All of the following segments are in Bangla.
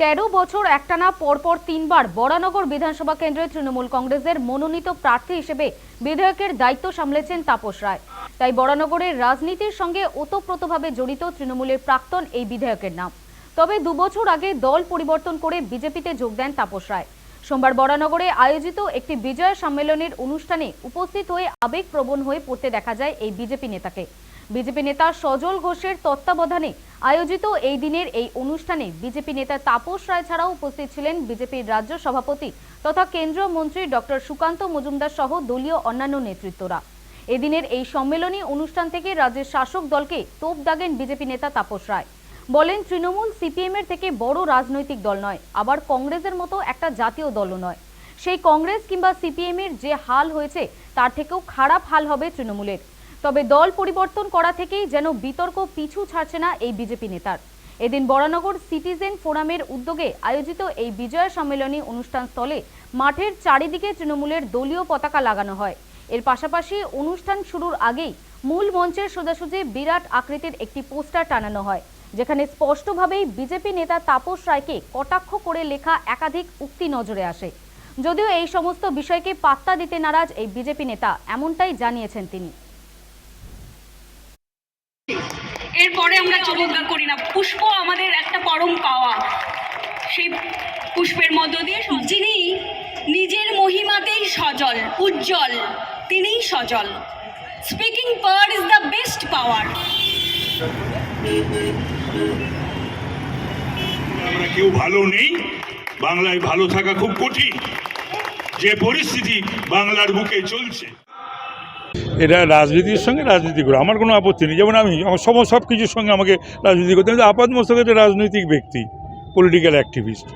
তেরো বছর একটানা পরপর তিনবার বরানগর বিধানসভা কেন্দ্রের তৃণমূল কংগ্রেসের মনোনীত প্রার্থী হিসেবে বিধায়কের দায়িত্ব সামলেছেন তাপস রায়। তাই বরানগরের রাজনীতির সঙ্গে ওতপ্রোতভাবে জড়িত তৃণমূলের প্রাক্তন এই বিধায়কের নাম। তবে দুবছর আগে দল পরিবর্তন করে বিজেপিতে যোগ দেন তাপস রায়। সোমবার বরানগরে আয়োজিত একটি বিজয় সম্মেলনের অনুষ্ঠানে উপস্থিত হয়ে আবেগপ্রবণ হয়ে পড়তে দেখা যায় এই বিজেপি নেতাকে। বিজেপি নেতা সজল ঘোষের তত্ত্বাবধানে আয়োজিত এই দিনের এই অনুষ্ঠানে বিজেপি নেতা তাপস রায় ছাড়াও উপস্থিত ছিলেন বিজেপির রাজ্য সভাপতি তথা কেন্দ্রীয় মন্ত্রী ডক্টর সুকান্ত মজুমদার সহ দলীয় অন্যান্য নেতৃত্বরা। এদিনের এই সম্মেলনী অনুষ্ঠান থেকে রাজ্যের শাসক দলকে তোপ দাগেন বিজেপি নেতা তাপস রায়। বলেন, তৃণমূল সিপিএম এর থেকে বড় রাজনৈতিক দল নয়, আবার কংগ্রেসের মতো একটা জাতীয় দলও নয়। সেই কংগ্রেস কিংবা সিপিএম এর যে হাল হয়েছে, তার থেকেও খারাপ হাল হবে তৃণমূলের। তবে দল পরিবর্তন করা থেকেই যেন বিতর্ক পিছু ছাড়ছে না এই বিজেপি নেতার। এদিন বরানগর সিটিজেন ফোরামের উদ্যোগে আয়োজিত এই বিজয় সম্মেলনী অনুষ্ঠান স্থলে মাঠের চারিদিকে তৃণমূলের দলীয় পতাকা লাগানো হয়। এর পাশাপাশি অনুষ্ঠান শুরুর আগেই মূল মঞ্চের সোজাসুজি বিরাট আকৃতির একটি পোস্টার টানানো হয়, যেখানে স্পষ্টভাবেই বিজেপি নেতা তাপস রায়কে কটাক্ষ করে লেখা একাধিক উক্তি নজরে আসে। যদিও এই সমস্ত বিষয়কে পাত্তা দিতে নারাজ এই বিজেপি নেতা, এমনটাই জানিয়েছেন তিনি। আমরা চমৎকার করি না। পুষ্প আমাদের একটা পরম পাওয়া। সেই পুষ্পের মধ্য দিয়ে যিনি নিজের মহিমাতেই সজল, উজ্জ্বল, তিনিই সজল। Speaking power is the best power আমরা কেউ ভালো নেই। বাংলায় ভালো থাকা খুব কঠিন। যে পরিস্থিতি বাংলার বুকে চলছে। এটা রাজনীতির সঙ্গে রাজনীতি করে। আমার কোনো আপত্তি নেই। যেমন আমি, আমার সব সব কিছুর সঙ্গে আমাকে রাজনীতি করতে হবে। আপাত মস্তকে তো রাজনৈতিক ব্যক্তি পলিটিক্যাল অ্যাক্টিভিস্ট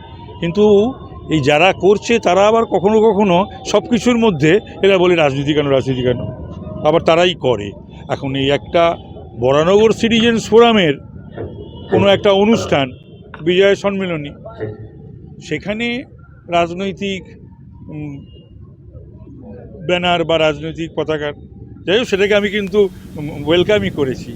কিন্তু এই যারা করছে, তারা আবার কখনো কখনো সব কিছুর মধ্যে এরা বলে রাজনীতি কেন রাজনীতি কেন? আবার তারাই করে। এখন এই একটা বরানগর সিটিজেন্স ফোরামের কোনো একটা অনুষ্ঠান, বিজয় সম্মেলনী, সেখানে রাজনৈতিক ব্যানার বা রাজনৈতিক পতাকার যাই হোক সেটাকে আমি কিন্তু ওয়েলকামই করেছি।